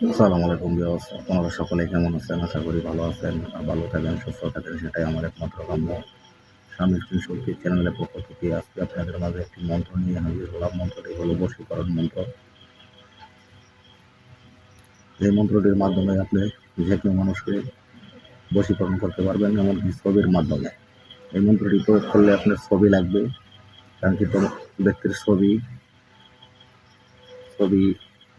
আসসালামু আলাইকুম বিয়স আপনারা সকলে কেমন আছেন? আশা করি ভালো আছেন। ভালো থাকেন, সুস্থ থাকেন, সেটাই আমার একমাত্র কাম্য। স্বামী স্ত্রী শক্তি চ্যানেলের পক্ষ থেকে আজকে আপনাদের মাঝে একটি মন্ত্র নিয়ে হাজির হলাম। মন্ত্রটি হলো বশীকরণ মন্ত্র। এই মন্ত্রটির মাধ্যমে আপনি যে কোনো মানুষকে বশীকরণ করতে পারবেন এমনকি ছবির মাধ্যমে। এই মন্ত্রটি প্রয়োগ করলে আপনার ছবি লাগবে। কাঙ্ক্ষিত ব্যক্তির ছবি ছবি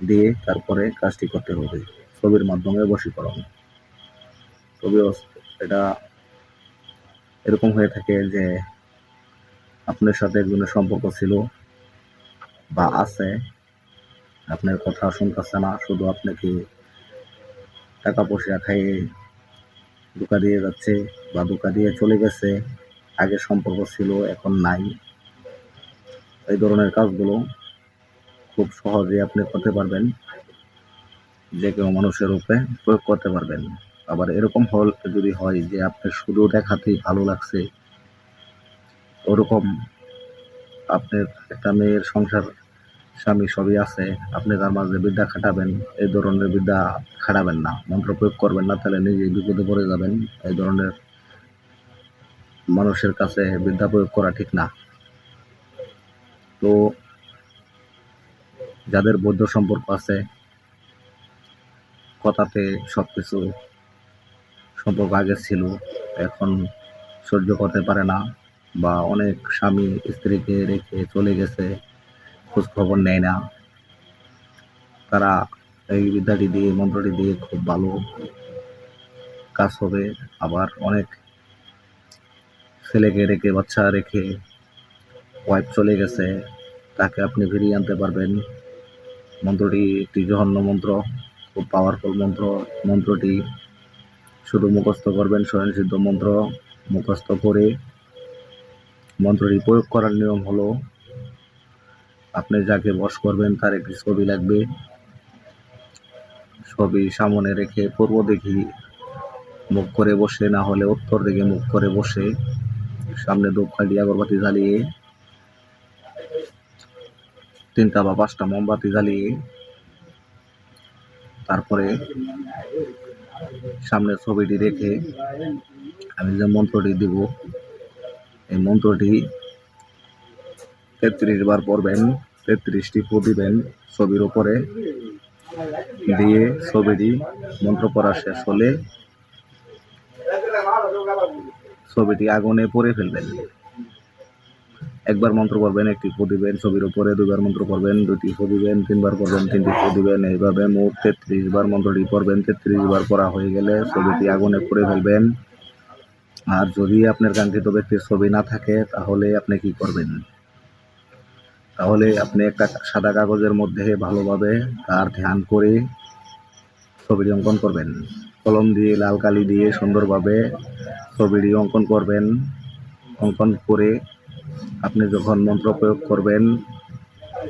দিয়ে তারপরে কাজটি করতে হবে। ছবির মাধ্যমে বশীকরণ। ছবি এটা এরকম হয়ে থাকে যে আপনার সাথে একজনের সম্পর্ক ছিল বা আছে, আপনার কথা শুনতেছে না, শুধু আপনাকে টাকা পয়সা খাইয়ে ধোকা দিয়ে যাচ্ছে বা ধোকা দিয়ে চলে গেছে, আগে সম্পর্ক ছিল, এখন নাই। এই ধরনের কাজগুলো খুব সহজে আপনি করতে পারবেন। যে কেউ মানুষের রূপে প্রয়োগ করতে পারবেন। আবার এরকম হল যদি হয় যে আপনার শুধু দেখাতেই ভালো লাগছে, ওরকম আপনার একটা মেয়ের সংসার স্বামী সবই আছে, আপনি তার মাঝে বিদ্যা খাটাবেন, এই ধরনের বিদ্যা খাটাবেন না, মন্ত্র প্রয়োগ করবেন না, তাহলে নিজেই বিপদে পড়ে যাবেন, এই ধরনের মানুষের কাছে বিদ্যা প্রয়োগ করা ঠিক না। তো যাদের বৌদ্ধ সম্পর্ক আছে, কথাতে সব কিছু সম্পর্ক আগে ছিল, এখন সহ্য করতে পারে না বা অনেক স্বামী স্ত্রীকে রেখে চলে গেছে, খোঁজখবর নেয় না। তারা এই বিদ্যাটি দিয়ে, মন্ত্রটি দিয়ে খুব ভালো কাজ হবে। আবার অনেক ছেলেকে রেখে, বাচ্চা রেখে ওয়াইফ চলে গেছে, তাকে আপনি ফিরিয়ে আনতে পারবেন। মন্ত্রটি একটি জঘন্য মন্ত্র, খুব পাওয়ারফুল মন্ত্র। মন্ত্রটি শুধু মুখস্থ করবেন, স্বয়ংসিদ্ধ মন্ত্র মুখস্থ করে মন্ত্রটি প্রয়োগ করার নিয়ম হলো, আপনি যাকে বশ করবেন তার একটি ছবি লাগবে। ছবি সামনে রেখে পূর্ব দিকে মুখ করে বসে, না হলে উত্তর দিকে মুখ করে বসে, সামনে ধূপকাঠি আগরবাতি জ্বালিয়ে তিনটা বা পাঁচটা মোমবাতি জ্বালিয়ে তারপরে সামনে ছবিটি রেখে আমি যে মন্ত্রটি দিব, এই মন্ত্রটি তেত্রিশ বার পড়বেন, তেত্রিশটি ফু দিবেন ছবির ওপরে দিয়ে ছবিটি মন্ত্র পড়া শেষ হলে ছবিটি আগুনে পড়ে ফেলবেন। একবার মন্ত্র পড়বেন একটি ফু দিবেন, ছবির উপরে দুইবার মন্ত্র পড়বেন দুটি ফু দিবেন, তিনবার করবেন, তিনটি ফু দিবেন, এইভাবে মোট তেত্রিশ বার মন্ত্রটি পড়বেন। তেত্রিশ বার পড়া হয়ে গেলে ছবিটি আগুনে পড়ে ফেলবেন। আর যদি আপনার কাঙ্ক্ষিত ব্যক্তির ছবি না থাকে, তাহলে আপনি কি করবেন? তাহলে আপনি একটা সাদা কাগজের মধ্যে ভালোভাবে তার ধ্যান করে ছবিটি অঙ্কন করবেন। কলম দিয়ে, লাল কালি দিয়ে সুন্দরভাবে ছবিটি অঙ্কন করবেন। অঙ্কন করে আপনি যখন মন্ত্র প্রয়োগ করবেন,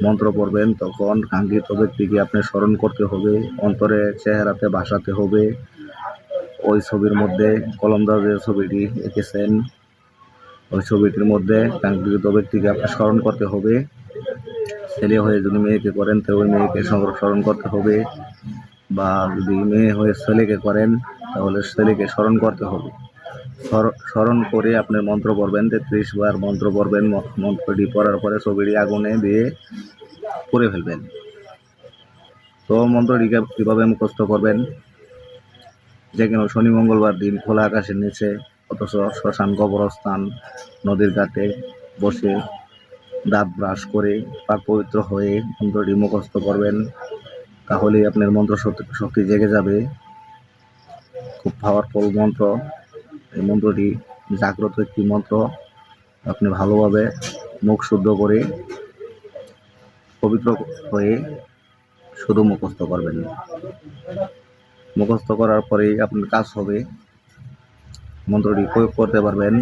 মন্ত্র পড়বেন, তখন কাঙ্ক্ষিত ব্যক্তিকে আপনি স্মরণ করতে হবে, অন্তরে চেহারাতে ভাসাতে হবে। ওই ছবির মধ্যে কলমদার যে ছবিটি এঁকেছেন, ওই ছবিটির মধ্যে কাঙ্ক্ষিত ব্যক্তিকে আপনি স্মরণ করতে হবে। ছেলে হয়ে যদি মেয়েকে করেন, তো ওই মেয়েকে স্মরণ করতে হবে। বা যদি মেয়ে হয়ে ছেলেকে করেন, তাহলে ছেলেকে স্মরণ করতে হবে। স্মরণ করে আপনি মন্ত্র পড়বেন, তেত্রিশ বার মন্ত্র পড়বেন মন্ত্রটি পড়ার পরে ছবিটি আগুনে দিয়ে করে ফেলবেন। তো মন্ত্রটিকে কীভাবে মুখস্থ করবেন? যে কোনো শনি, মঙ্গলবার দিন খোলা আকাশের নিচে, অথচ শ্মশান, কবরস্থান, নদীর ঘাটে বসে দাঁত ব্রাশ করে পাক পবিত্র হয়ে মন্ত্রটি মুখস্থ করবেন, তাহলেই আপনার মন্ত্র শক্তি জেগে যাবে। খুব পাওয়ারফুল মন্ত্র। এই মন্ত্রটি জাগ্রত একটি মন্ত্র। আপনি ভালোভাবে মুখ শুদ্ধ করে পবিত্র হয়ে শুধু মুখস্থ করবেন। মুখস্থ করার পরেই আপনার কাজ হবে। মন্ত্রটি প্রয়োগ করতে পারবেন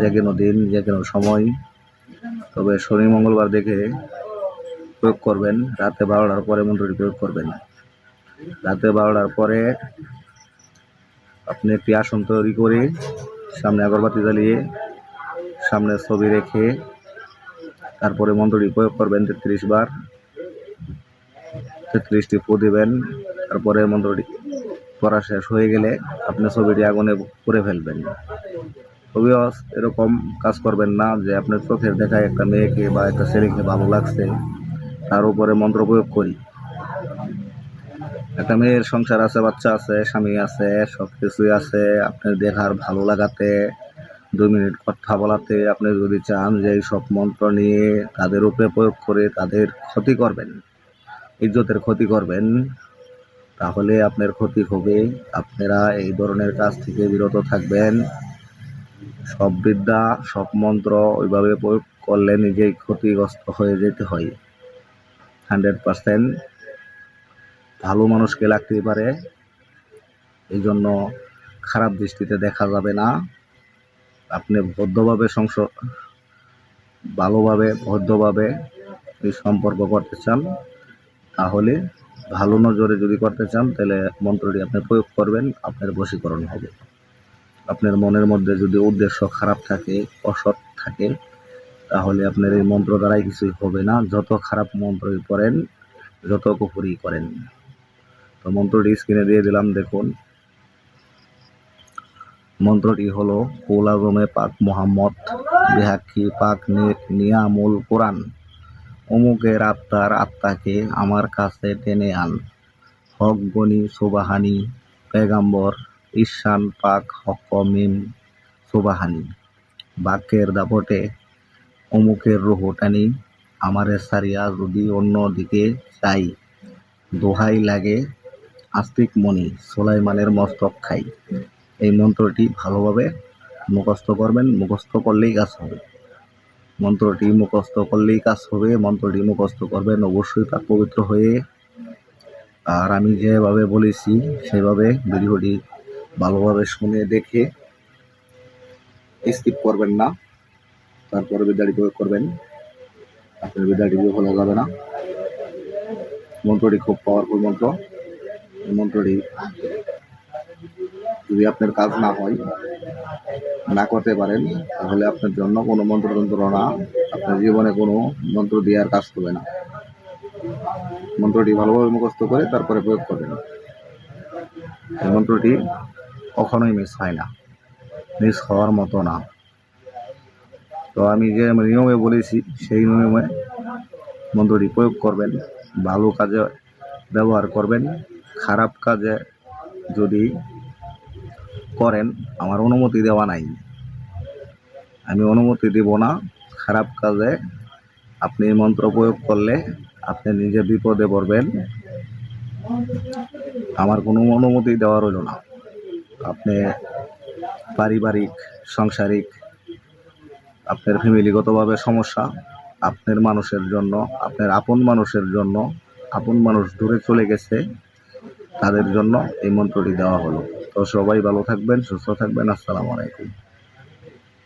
যে কোনো দিন, যে কোনো সময়। তবে শনি মঙ্গলবার দেখে প্রয়োগ করবেন। রাতে বারোটার পরে মন্ত্রটি প্রয়োগ করবেন। রাতে বারোটার পরে আপনি আসন তৈরি করে সামনে আগরবাতি জ্বালিয়ে সামনে ছবি রেখে তারপরে মন্ত্রটি প্রয়োগ করবেন তেত্রিশ বার। তেত্রিশটি ফু দিবেন, তারপরে মন্ত্রটি করা শেষ হয়ে গেলে আপনি ছবিটি আগুনে করে ফেলবেন। তবে এরকম কাজ করবেন না যে আপনার চোখের দেখায় একটা মেয়েকে বা একটা ছেলেকে ভালো লাগছে, তার উপরে মন্ত্র প্রয়োগ করি। একটা মেয়ের সংসার আছে, বাচ্চা আছে, স্বামী আছে সব কিছুই আছে। আপনার দেখার ভালো লাগাতে, দুই মিনিট কথা বলাতে আপনি যদি চান যে এই সব মন্ত্র নিয়ে তাদের উপরে প্রয়োগ করে তাদের ক্ষতি করবেন, ইজ্জতের ক্ষতি করবেন, তাহলে আপনার ক্ষতি হবে। আপনারা এই ধরনের কাজ থেকে বিরত থাকবেন। সব বিদ্যা, সব মন্ত্র ওইভাবে প্রয়োগ করলে নিজেই ক্ষতিগ্রস্ত হয়ে যেতে হয়। হান্ড্রেড পারসেন্ট ভালো মানুষকে লাগতেই পারে এই জন্য খারাপ দৃষ্টিতে দেখা যাবে না। আপনি ভদ্রভাবে সংস, ভালোভাবে, ভদ্রভাবে সম্পর্ক করতে চান, তাহলে ভালো নজরে যদি করতে চান, তাহলে মন্ত্রটি আপনি প্রয়োগ করবেন, আপনার বশীকরণ হবে। আপনার মনের মধ্যে যদি উদ্দেশ্য খারাপ থাকে, অসৎ থাকে, তাহলে আপনার এই মন্ত্র দ্বারাই কিছুই হবে না। যত খারাপ মন্ত্রই পড়েন, যত কুপুরি করেন। তো মন্ত্রটি স্ক্রিনে দিয়ে দিলাম, দেখুন। মন্ত্রটি হলো কৌলাগমে পাক মোহাম্মদ বিহাক্ষী পাক নিয়ামুল কোরআন। অমুকের আত্মার আত্মাকে আমার কাছে টেনে আন। হক গনি, সুবাহানি, পেগাম্বর, ঈশান পাক হক হকমিম সুবাহানি। বাক্যের দাপটে অমুকের রুহ টানি, আমারে সারিয়া যদি অন্য দিকে চাই দোহাই লাগে আস্তিক মণি সোলাইমানের মস্তক খাই। এই মন্ত্রটি ভালোভাবে মুখস্থ করবেন, মুখস্থ করলেই কাজ হবে। মন্ত্রটি মুখস্থ করলেই কাজ হবে, মন্ত্রটি মুখস্থ করবেন অবশ্যই পাক পবিত্র হয়ে। আর আমি যেভাবে বলেছি, সেভাবে ভিডিওটি ভালোভাবে শুনে দেখে স্কিপ করবেন না। তারপরে বিদ্যাটি প্রয়োগ করবেন। আপনার বিদ্যাটি হয়ে যাবে না। মন্ত্রটি খুব পাওয়ারফুল মন্ত্র। এই মন্ত্রটি যদি আপনার কাজ না হয়, না করতে পারেন, তাহলে আপনার জন্য কোনো মন্ত্রতন্ত্র না। আপনার জীবনে কোনো মন্ত্র দিয়ে আর কাজ করবে না। মন্ত্রটি ভালোভাবে মুখস্থ করে তারপরে প্রয়োগ করবেন। মন্ত্রটি কখনোই মিস হয় না। মিস হওয়ার মতো না। তো আমি যে নিয়মে বলেছি, সেই নিয়মে মন্ত্রটি প্রয়োগ করবেন, ভালো কাজে ব্যবহার করবেন। খারাপ কাজে যদি করেন, আমার অনুমতি দেওয়া নাই। আমি অনুমতি দেব না। খারাপ কাজে আপনি মন্ত্র প্রয়োগ করলে আপনি নিজে বিপদে পড়বেন। আমার কোনো অনুমতি দেওয়া রইল না। আপনি পারিবারিক, সাংসারিক, আপনার ফ্যামিলিগতভাবে সমস্যা, আপনার মানুষের জন্য, আপনার আপন মানুষের জন্য, আপন মানুষ দূরে চলে গেছে। তাদের জন্য এই মন্ত্রটি দেওয়া হলো। তো সবাই ভালো থাকবেন সুস্থ থাকবেন। আসসালামু আলাইকুম।